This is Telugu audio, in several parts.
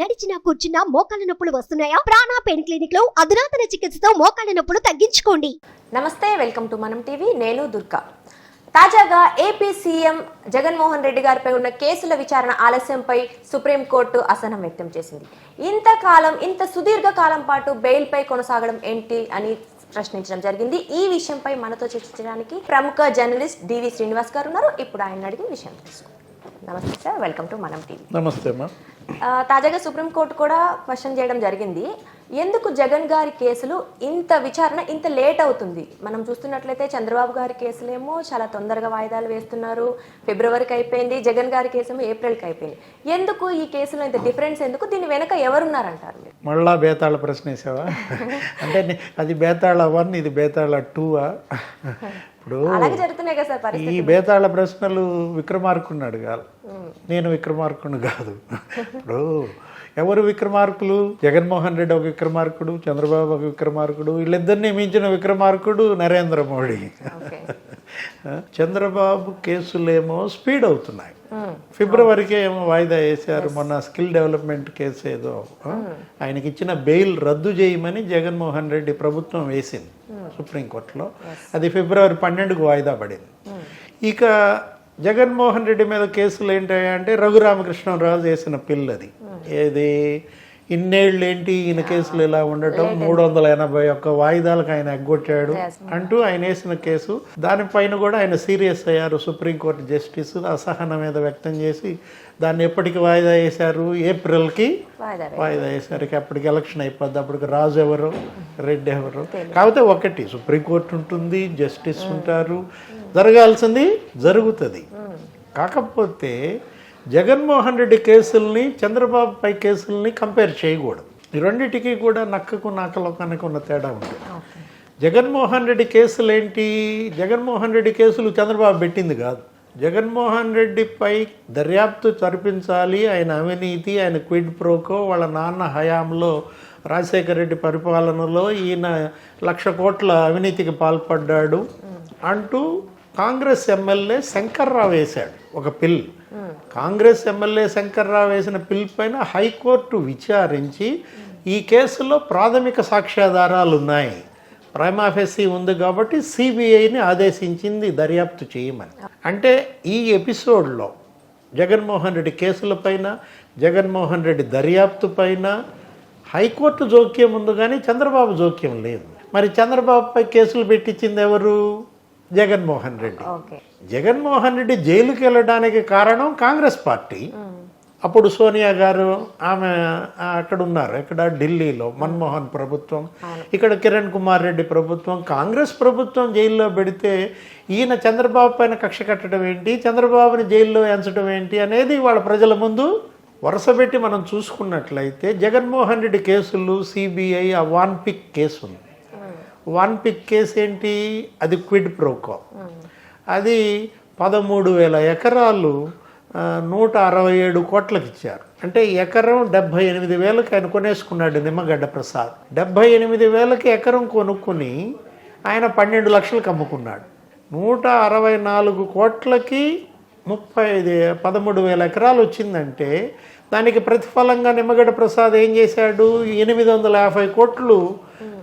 నడిచినా కూర్చున్నా మోకాళ్ళ నొప్పులు వస్తున్నాయా? ప్రాణా పెయిన్ క్లినిక్లో అధునాతన చికిత్సతో మోకాళ్ళ నొప్పులు తగ్గించుకోండి. నమస్తే వెల్కమ్ టు మనం టీవీ నేను దుర్గా. తాజాగా ఏపీ సీఎం జగన్మోహన్ రెడ్డి గారిపై ఉన్న కేసుల విచారణ ఆలస్యంపై సుప్రీంకోర్టు అసహనం వ్యక్తం చేసింది. ఇంతకాలం ఇంత సుదీర్ఘ కాలం పాటు బెయిల్పై కొనసాగడం ఏంటి అని ప్రశ్నించడం జరిగింది. ఈ విషయంపై మనతో చర్చించడానికి ప్రముఖ జర్నలిస్ట్ డివి శ్రీనివాస్ గారు ఉన్నారు. ఇప్పుడు ఆయన అడిగిన విషయం తెలుసుకుందాం. నమస్తే sir welcome to Manam TV. నమస్తే తాజాగా సుప్రీంకోర్టు కూడా క్వశ్చన్ చేయడం జరిగింది. ఎందుకు జగన్ గారి కేసులు ఇంత విచారణ ఇంత లేట్ అవుతుంది? మనం చూస్తున్నట్లయితే చంద్రబాబు గారి కేసులేమో చాలా తొందరగా వాయిదాలు వేస్తున్నారు. ఫిబ్రవరికి అయిపోయింది జగన్ గారి కేసేమో ఏప్రిల్కి అయిపోయింది. ఎందుకు ఈ కేసులో ఇంత డిఫరెన్స్ ఎందుకు? దీని వెనక ఎవరున్నారంటారు మీరు? మళ్ళా బేతాళ ప్రశ్న వేసావా అంటే అది బేతాళ వన్ ఇది బేతాళ టూవా? ఇప్పుడు ఈ బేతాళ ప్రశ్నలు విక్రమార్కుడిని అడగాలి. నేను విక్రమార్కుడు కాదు. ఇప్పుడు ఎవరు విక్రమార్కులు? జగన్మోహన్ రెడ్డి ఒక విక్రమార్కుడు చంద్రబాబు ఒక విక్రమార్కుడు వీళ్ళిద్దరిని మించిన విక్రమార్కుడు నరేంద్ర మోడీ. చంద్రబాబు కేసులేమో స్పీడ్ అవుతున్నాయి. ఫిబ్రవరికే ఏమో వాయిదా వేశారు. మొన్న స్కిల్ డెవలప్మెంట్ కేసు ఏదో ఆ? ఆయనకి ఇచ్చిన బెయిల్ రద్దు చేయమని జగన్మోహన్ రెడ్డి ప్రభుత్వం వేసింది సుప్రీంకోర్టులో. అది ఫిబ్రవరి పన్నెండుకు వాయిదా పడింది. ఇక జగన్మోహన్ రెడ్డి మీద కేసులు ఏంటంటే రఘురామకృష్ణరాజు వేసిన పిల్ అది ఏది? ఇన్నేళ్ళు ఏంటి ఈయన కేసులు ఇలా ఉండటం? మూడు వందల ఎనభై ఒక్క వాయిదాలకు ఆయన ఎగ్గొట్టాడు అంటూ ఆయన వేసిన కేసు. దానిపైన కూడా ఆయన సీరియస్ అయ్యారు సుప్రీంకోర్టు జస్టిస్. అసహనం మీద వ్యక్తం చేసి దాన్ని ఎప్పటికి వాయిదా వేశారు? ఏప్రిల్కి వాయిదా వేసరికి అప్పటికి ఎలక్షన్ అయిపోద్ది. అప్పటికి రాజు ఎవరు? రెడ్డి ఎవరు? కాకపోతే ఒకటి సుప్రీంకోర్టు ఉంటుంది జస్టిస్ ఉంటారు. జరగాల్సింది జరుగుతుంది. కాకపోతే జగన్మోహన్ రెడ్డి కేసుల్ని చంద్రబాబు పై కేసుల్ని కంపేర్ చేయకూడదు. ఈ రెండింటికి కూడా నక్కకు నాకలో కనుక ఉన్న తేడా ఉంటుంది. జగన్మోహన్ రెడ్డి కేసులు ఏంటి జగన్మోహన్ రెడ్డి కేసులు చంద్రబాబు పెట్టింది కాదు. జగన్మోహన్ రెడ్డిపై దర్యాప్తు జరిపించాలి. ఆయన అవినీతి ఆయన క్విడ్ ప్రోకో వాళ్ళ నాన్న హయాంలో రాజశేఖర రెడ్డి పరిపాలనలో ఈయన లక్ష కోట్ల అవినీతికి పాల్పడ్డాడు అంటూ కాంగ్రెస్ ఎమ్మెల్యే శంకర్రావు వేశాడు ఒక పిల్. కాంగ్రెస్ ఎమ్మెల్యే శంకర్రావు వేసిన పిల్ పైన హైకోర్టు విచారించి ఈ కేసులో ప్రాథమిక సాక్ష్యాధారాలు ఉన్నాయి. ప్రైమాఫెసీ ఉంది కాబట్టి సిబిఐని ఆదేశించింది దర్యాప్తు చేయమని. అంటే ఈ ఎపిసోడ్లో జగన్మోహన్ రెడ్డి కేసులపైన జగన్మోహన్ రెడ్డి దర్యాప్తు పైన హైకోర్టు జోక్యం ఉంది కానీ చంద్రబాబు జోక్యం లేదు. మరి చంద్రబాబుపై కేసులు పెట్టించింది ఎవరు? జగన్మోహన్ రెడ్డి. జగన్మోహన్ రెడ్డి జైలుకి వెళ్ళడానికి కారణం కాంగ్రెస్ పార్టీ. అప్పుడు సోనియా గారు ఆమె అక్కడ ఉన్నారు. ఇక్కడ ఢిల్లీలో. మన్మోహన్ ప్రభుత్వం. ఇక్కడ కిరణ్ కుమార్ రెడ్డి ప్రభుత్వం. కాంగ్రెస్ ప్రభుత్వం జైల్లో పెడితే ఈయన చంద్రబాబు పైన కక్ష కట్టడం ఏంటి? చంద్రబాబుని జైల్లో ఎంచడం ఏంటి అనేది వాళ్ళ ప్రజల ముందు వరుసపెట్టి మనం చూసుకున్నట్లయితే జగన్మోహన్ రెడ్డి కేసులు సిబిఐ ఆ వాన్ పిక్ కేసు ఉంది వన్ పిక్ కేసు ఏంటి? అది క్విడ్ ప్రోకో. అది పదమూడు వేల ఎకరాలు నూట అరవై ఏడు కోట్లకు ఇచ్చారు. అంటే ఎకరం డెబ్భై ఎనిమిది వేలకు ఆయన కొనేసుకున్నాడు నిమ్మగడ్డ ప్రసాద్. డెబ్బై ఎనిమిది వేలకి ఎకరం కొనుక్కుని ఆయన పన్నెండు లక్షలకు అమ్ముకున్నాడు. నూట అరవై నాలుగు కోట్లకి ముప్పై ఐదు పదమూడు వేల ఎకరాలు వచ్చిందంటే దానికి ప్రతిఫలంగా నిమ్మగడ్డ ప్రసాద్ ఏం చేశాడు? ఎనిమిది వందల యాభై కోట్లు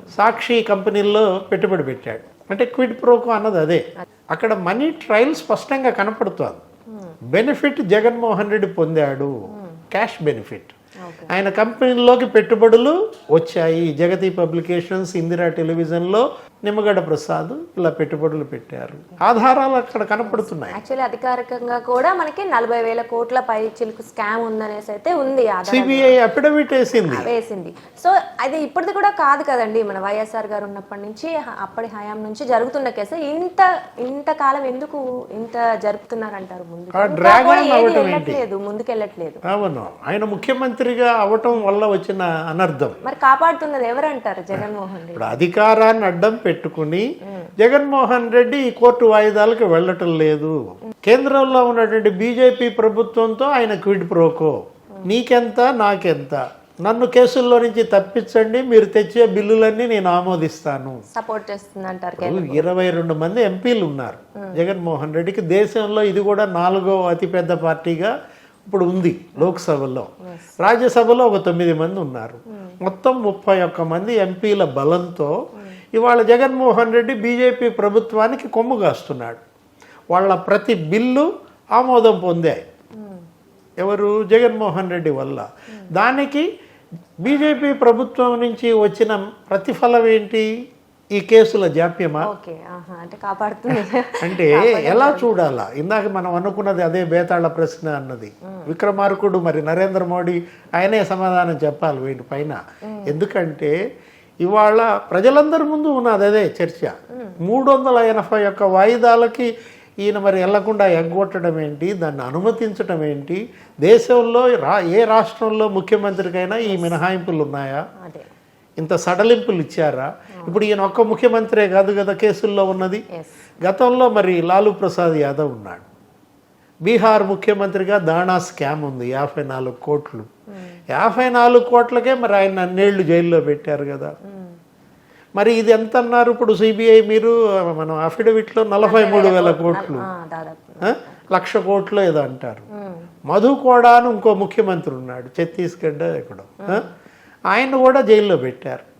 సాక్షి కంపెనీల్లో పెట్టుబడి పెట్టాడు. అంటే క్విడ్ ప్రోకో అన్నది అదే. అక్కడ మనీ ట్రయల్ స్పష్టంగా కనపడుతోంది. బెనిఫిట్ జగన్మోహన్ రెడ్డి పొందాడు. Cash benefit. ఆయన కంపెనీలోకి పెట్టుబడులు వచ్చాయి. జగతి పబ్లికేషన్స్ ఇందిరా టెలివిజన్లో నిమ్మగడ్డ ప్రసాద్ ఇలా పెట్టుబడులు పెట్టారు. ఆధారాలు అక్కడ కనపడుతున్నాయి. యాక్చువల్లీ అధికారికంగా కూడా మనకి నలభై వేల కోట్ల పై చిలుకు స్కామ్ ఉందనేసి అయితే ఉంది సిబిఐ అఫిడవిట్ వేసింది. వేసింది. సో అది ఇప్పటిది కూడా కాదు కదండి. మన వైఎస్ఆర్ గారు ఉన్నప్పటి నుంచి అప్పటి హయాం నుంచి జరుగుతున్న కేసు. ఇంత ఇంత కాలం ఎందుకు ఇంత జరుపుతున్నారంటారు ముందు? ముందుకెళ్ళట్లేదు. అవును. ఆయన ముఖ్యమంత్రిగా అవటం వల్ల వచ్చిన అనర్థం. మరి కాపాడుతున్నది ఎవరంటారు జగన్మోహన్ రెడ్డి? ఇప్పుడు అధికారాన్ని అడ్డం పెట్టుకుని జగన్మోహన్ రెడ్డి ఈ కోర్టు వాయిదాలకు వెళ్ళటం లేదు. కేంద్రంలో ఉన్నటువంటి బీజేపీ ప్రభుత్వంతో ఆయన క్విడ్ ప్రోకో. నీకెంత నాకెంత? నన్ను కేసుల్లో నుంచి తప్పించండి మీరు తెచ్చే బిల్లులన్నీ నేను ఆమోదిస్తాను. సపోర్ట్ చేస్తుంది అంటారు ఇప్పుడు ఇరవై రెండు మంది ఎంపీలు ఉన్నారు. జగన్మోహన్ రెడ్డికి దేశంలో ఇది కూడా నాలుగో అతిపెద్ద పార్టీగా ఇప్పుడు ఉంది లోక్సభలో. రాజ్యసభలో ఒక తొమ్మిది మంది ఉన్నారు. మొత్తం ముప్పై ఒక్క మంది ఎంపీల బలంతో ఇవాళ జగన్మోహన్ రెడ్డి బీజేపీ ప్రభుత్వానికి కొమ్ము కాస్తున్నాడు. వాళ్ళ ప్రతి బిల్లు ఆమోదం పొందాయి. ఎవరు? జగన్మోహన్ రెడ్డి వల్ల. దానికి బీజేపీ ప్రభుత్వం నుంచి వచ్చిన ప్రతిఫలం ఏంటి? ఈ కేసుల జాప్యమా? అంటే ఎలా చూడాలా? ఇందాక మనం అనుకున్నది అదే బేతాళ ప్రశ్న అన్నది. విక్రమార్కుడు మరి నరేంద్ర మోడీ ఆయనే సమాధానం చెప్పాలి వీటి పైన. ఎందుకంటే ఇవాళ ప్రజలందరి ముందు ఉన్నది అదే చర్చ. మూడు వందల ఎనభై ఒక్క వాయిదాలకి ఈయన మరి వెళ్ళకుండా ఎగ్గొట్టడం ఏంటి? దాన్ని అనుమతించడం ఏంటి? దేశంలో రా ఏ రాష్ట్రంలో ముఖ్యమంత్రికైనా ఈ మినహాయింపులు ఉన్నాయా? ఇంత సడలింపులు ఇచ్చారా? ఇప్పుడు ఈయన ఒక్క ముఖ్యమంత్రే కాదు కదా కేసుల్లో ఉన్నది. గతంలో మరి లాలూ ప్రసాద్ యాదవ్ ఉన్నాడు. బీహార్ ముఖ్యమంత్రిగా దాణా స్కామ్ ఉంది యాభై నాలుగు కోట్లు. యాభై నాలుగు కోట్లకే మరి ఆయన అన్నేళ్ళు జైల్లో పెట్టారు కదా. మరి ఇది ఎంత అన్నారు ఇప్పుడు సిబిఐ మీరు? మనం అఫిడవిట్లో నలభై మూడు వేల కోట్లు? లక్ష కోట్లు ఏదో అంటారు. మధు కూడా అని ఇంకో ముఖ్యమంత్రి ఉన్నాడు ఛత్తీస్గఢ్ ఎక్కడో? ఆయన కూడా జైల్లో పెట్టారు.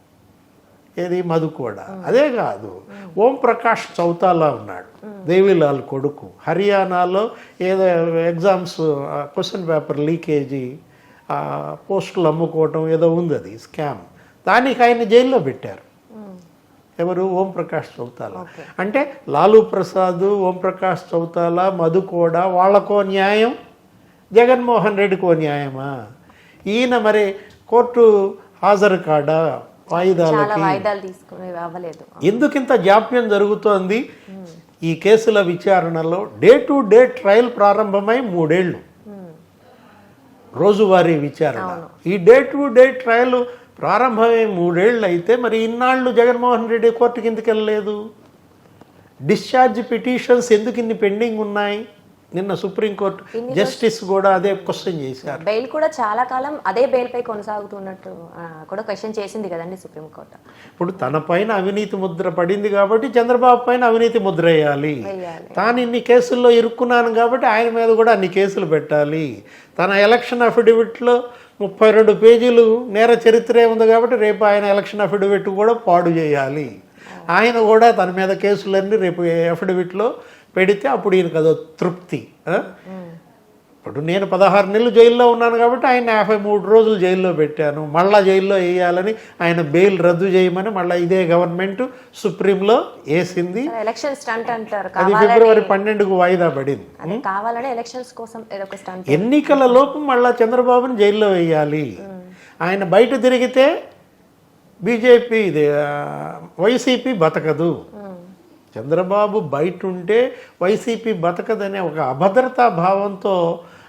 ఏది? మధు కూడా. అదే కాదు. ఓం ప్రకాష్ చౌతాలా ఉన్నాడు. దేవిలాల్ కొడుకు. హర్యానాలో ఏదో ఎగ్జామ్స్ క్వశ్చన్ పేపర్ లీకేజీ పోస్టులు అమ్ముకోవటం ఏదో ఉంది అది స్కామ్. దానికి ఆయన జైల్లో పెట్టారు. ఎవరు? ఓం ప్రకాష్ చౌతాలా. అంటే లాలూ ప్రసాద్ ఓం ప్రకాష్ చౌతాలా మధు కూడా వాళ్ళకో న్యాయం జగన్మోహన్ రెడ్డికో న్యాయమా? ఈయన మరి కోర్టు హాజరు కాడా? వాయిదాలకి? ఎందుకు ఇంత జాప్యం జరుగుతోంది? ఈ కేసుల విచారణలో డే టు డే ట్రయల్ ప్రారంభమై మూడేళ్ళు. రోజువారీ విచారణ. ఈ డే టు డే ట్రయల్ ప్రారంభమై మూడేళ్ళు అయితే మరి ఇన్నాళ్ళు జగన్మోహన్ రెడ్డి కోర్టుకి ఎందుకు వెళ్ళలేదు డిశ్చార్జ్ పిటిషన్స్ ఎందుకు ఇన్ని పెండింగ్ ఉన్నాయి? నిన్న సుప్రీంకోర్టు జస్టిస్ కూడా అదే క్వశ్చన్ చేశారు. బెయిల్ కూడా చాలా కాలం అదే బెయిల్ పై కొనసాగుతున్నట్టు కూడా క్వశ్చన్ చేసింది కదండి సుప్రీంకోర్టు ఇప్పుడు తన పైన అవినీతి ముద్ర పడింది కాబట్టి చంద్రబాబు పైన అవినీతి ముద్ర వేయాలి. వేయాలి. తాను ఇన్ని కేసుల్లో ఇరుక్కున్నాను కాబట్టి ఆయన మీద కూడా అన్ని కేసులు పెట్టాలి. తన ఎలక్షన్ అఫిడవిట్లో ముప్పై రెండు పేజీలు నేర చరిత్రే ఉంది కాబట్టి రేపు ఆయన ఎలక్షన్ అఫిడవిట్ కూడా పాడు చేయాలి. ఆయన కూడా తన మీద కేసులన్నీ రేపు అఫిడవిట్లో పెడితే అప్పుడు ఈయనకు అదో తృప్తి? ఇప్పుడు నేను పదహారు నెలలు జైల్లో ఉన్నాను కాబట్టి ఆయన యాభై మూడు రోజులు జైల్లో పెట్టాను మళ్ళా జైల్లో వేయాలని ఆయన బెయిల్ రద్దు చేయమని మళ్ళీ ఇదే గవర్నమెంట్ సుప్రీంలో వేసింది. ఎలక్షన్ స్టంట్ అంటారు. అది ఫిబ్రవరి పన్నెండుకు వాయిదా పడింది. కావాలని ఎలక్షన్స్ కోసం ఎన్నికల లోపు మళ్ళా చంద్రబాబుని జైల్లో వేయాలి. ఆయన బయట తిరిగితే బీజేపీ ఇది వైసీపీ బతకదు. చంద్రబాబు బయట ఉంటే వైసీపీ బతకదనే ఒక అభద్రతా భావంతో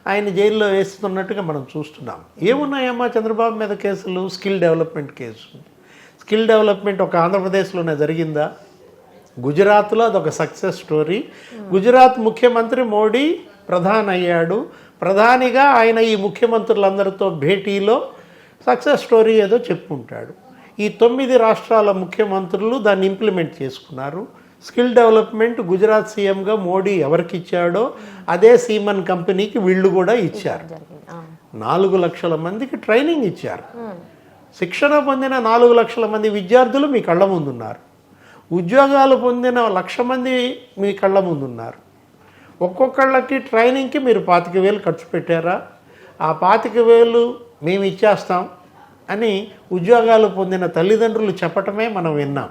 ఆయన జైల్లో వేస్తున్నట్టుగా మనం చూస్తున్నాం. ఏమున్నాయమ్మా చంద్రబాబు మీద కేసులు? Skill development case. Skill development ఒక ఆంధ్రప్రదేశ్లోనే జరిగిందా? గుజరాత్లో అదొక సక్సెస్ స్టోరీ. గుజరాత్ ముఖ్యమంత్రి మోడీ ప్రధాని అయ్యాడు. ప్రధానిగా ఆయన ఈ ముఖ్యమంత్రులందరితో భేటీలో సక్సెస్ స్టోరీ ఏదో చెప్పుకుంటాడు ఈ తొమ్మిది రాష్ట్రాల ముఖ్యమంత్రులు దాన్ని ఇంప్లిమెంట్ చేసుకున్నారు. స్కిల్ డెవలప్మెంట్ గుజరాత్ సీఎంగా మోడీ ఎవరికి ఇచ్చాడో అదే సీమన్ కంపెనీకి వీళ్ళు కూడా ఇచ్చారు. నాలుగు లక్షల మందికి ట్రైనింగ్ ఇచ్చారు. శిక్షణ పొందిన నాలుగు లక్షల మంది విద్యార్థులు మీ కళ్ళ ముందున్నారు. ఉద్యోగాలు పొందిన లక్ష మంది మీ కళ్ళ ముందున్నారు. ఒక్కొక్కళ్ళకి ట్రైనింగ్కి మీరు పాతిక వేలు ఖర్చు పెట్టారా? ఆ పాతిక వేలు మేము ఇచ్చేస్తాం అని ఉద్యోగాలు పొందిన తల్లిదండ్రులు చెప్పటమే మనం విన్నాం.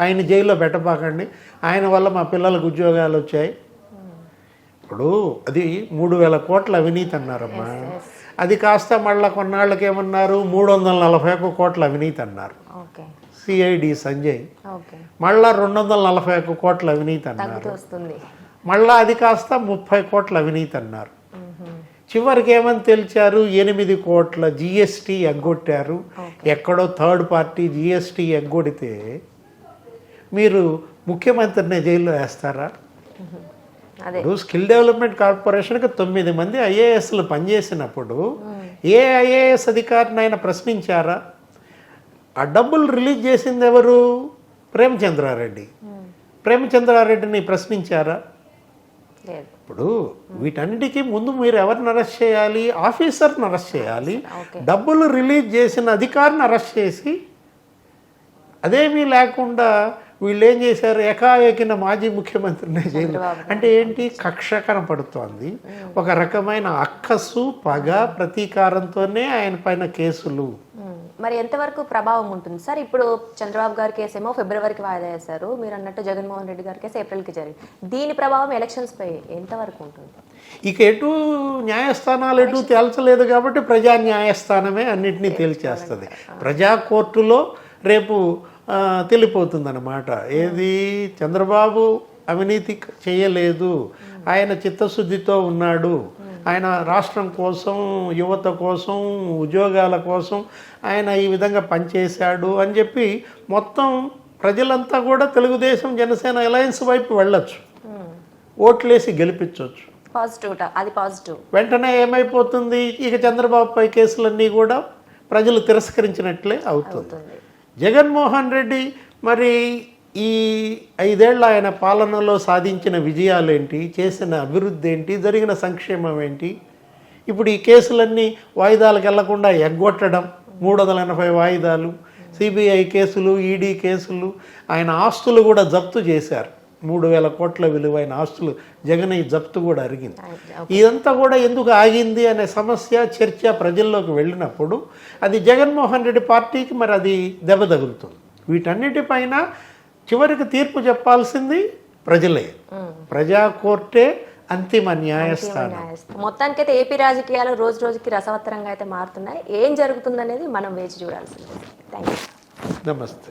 ఆయన జైల్లో పెట్టబాకండి. ఆయన వల్ల మా పిల్లలకు ఉద్యోగాలు వచ్చాయి. ఇప్పుడు అది మూడు వేల కోట్ల అవినీతి అన్నారమ్మా. అది కాస్త మళ్ళా కొన్నాళ్ళకి ఏమన్నారు మూడు వందల నలభై ఒక్క కోట్ల అవినీతి అన్నారు. సిఐడి సంజయ్. మళ్ళా రెండు వందల నలభై ఒక్క కోట్ల అవినీతి అన్నారు. మళ్ళా అది కాస్త ముప్పై కోట్ల అవినీతి అన్నారు. చివరికి ఏమని తెలిచారు? ఎనిమిది కోట్ల జిఎస్టీ ఎగ్గొట్టారు. ఎక్కడో థర్డ్ పార్టీ జిఎస్టీ ఎగ్గొడితే మీరు ముఖ్యమంత్రిని జైల్లో వేస్తారా? ఇప్పుడు స్కిల్ డెవలప్మెంట్ కార్పొరేషన్కి తొమ్మిది మంది ఐఏఎస్లు పనిచేసినప్పుడు ఏ ఐఏఎస్ అధికారిని ఆయన ప్రశ్నించారా? ఆ డబ్బులు రిలీజ్ చేసింది ఎవరు? ప్రేమచంద్రారెడ్డి. ప్రేమచంద్రారెడ్డిని ప్రశ్నించారా? ఇప్పుడు వీటన్నిటికీ ముందు మీరు ఎవరిని అరెస్ట్ చేయాలి? ఆఫీసర్ని అరెస్ట్ చేయాలి. డబ్బులు రిలీజ్ చేసిన అధికారిని అరెస్ట్ చేసి అదేమీ లేకుండా వీళ్ళు ఏం చేశారు? ఏకాఏకిన మాజీ ముఖ్యమంత్రిని చంద్రబాబు అంటే ఏంటి? కక్ష కనపడుతోంది. ఒక రకమైన అక్కసు పగ ప్రతీకారంతోనే ఆయన పైన కేసులు. మరి ఎంతవరకు ప్రభావం ఉంటుంది? సార్ ఇప్పుడు చంద్రబాబు గారి కేసు ఏమో ఫిబ్రవరికి వాయిదా వేశారు. మీరు అన్నట్టు జగన్మోహన్ రెడ్డి గారి కేసు ఏప్రిల్కి జరిగింది. దీని ప్రభావం ఎలక్షన్స్ పై ఎంతవరకు ఉంటుంది? ఇక ఎటు న్యాయస్థానాలు ఎటు తేల్చలేదు కాబట్టి ప్రజా న్యాయస్థానమే అన్నిటినీ తేల్చేస్తుంది. ప్రజా కోర్టులో రేపు తెలిపోతుందన్నమాట. ఏది? చంద్రబాబు అవినీతి చేయలేదు. ఆయన చిత్తశుద్ధితో ఉన్నాడు. ఆయన రాష్ట్రం కోసం యువత కోసం ఉద్యోగాల కోసం ఆయన ఈ విధంగా పనిచేశాడు అని చెప్పి మొత్తం ప్రజలంతా కూడా తెలుగుదేశం జనసేన అలయన్స్ వైపు వెళ్ళొచ్చు. ఓట్లేసి గెలిపించవచ్చు పాజిటివ్ అది పాజిటివ్. వెంటనే ఏమైపోతుంది? ఇక చంద్రబాబుపై కేసులన్నీ కూడా ప్రజలు తిరస్కరించినట్లే అవుతుంది. అవుతుంది. జగన్మోహన్ రెడ్డి మరి ఈ ఐదేళ్ళ ఆయన పాలనలో సాధించిన విజయాలేంటి? చేసిన అభివృద్ధి ఏంటి జరిగిన సంక్షేమం ఏంటి ఇప్పుడు ఈ కేసులన్నీ వాయిదాలకు వెళ్ళకుండా ఎగ్గొట్టడం మూడు వందల ఎనభై వాయిదాలు సిబిఐ కేసులు ఈడీ కేసులు ఆయన ఆస్తులు కూడా జప్తు చేశారు. మూడు వేల కోట్ల విలువైన ఆస్తులు జగన్ ఈ జప్తు కూడా అరిగింది. ఇదంతా కూడా ఎందుకు ఆగింది అనే సమస్య చర్చ ప్రజల్లోకి వెళ్ళినప్పుడు అది జగన్మోహన్ రెడ్డి పార్టీకి మరి అది దెబ్బ తగులుతుంది. వీటన్నిటిపైన చివరికి తీర్పు చెప్పాల్సింది ప్రజలే. ప్రజా కోర్టే అంతిమ న్యాయస్థానం. మొత్తానికైతే ఏపీ రాజకీయాలు రోజు రోజుకి రసవత్తరంగా అయితే మారుతున్నాయి. ఏం జరుగుతుందనేది మనం వేచి చూడాల్సింది. థ్యాంక్ యూ నమస్తే.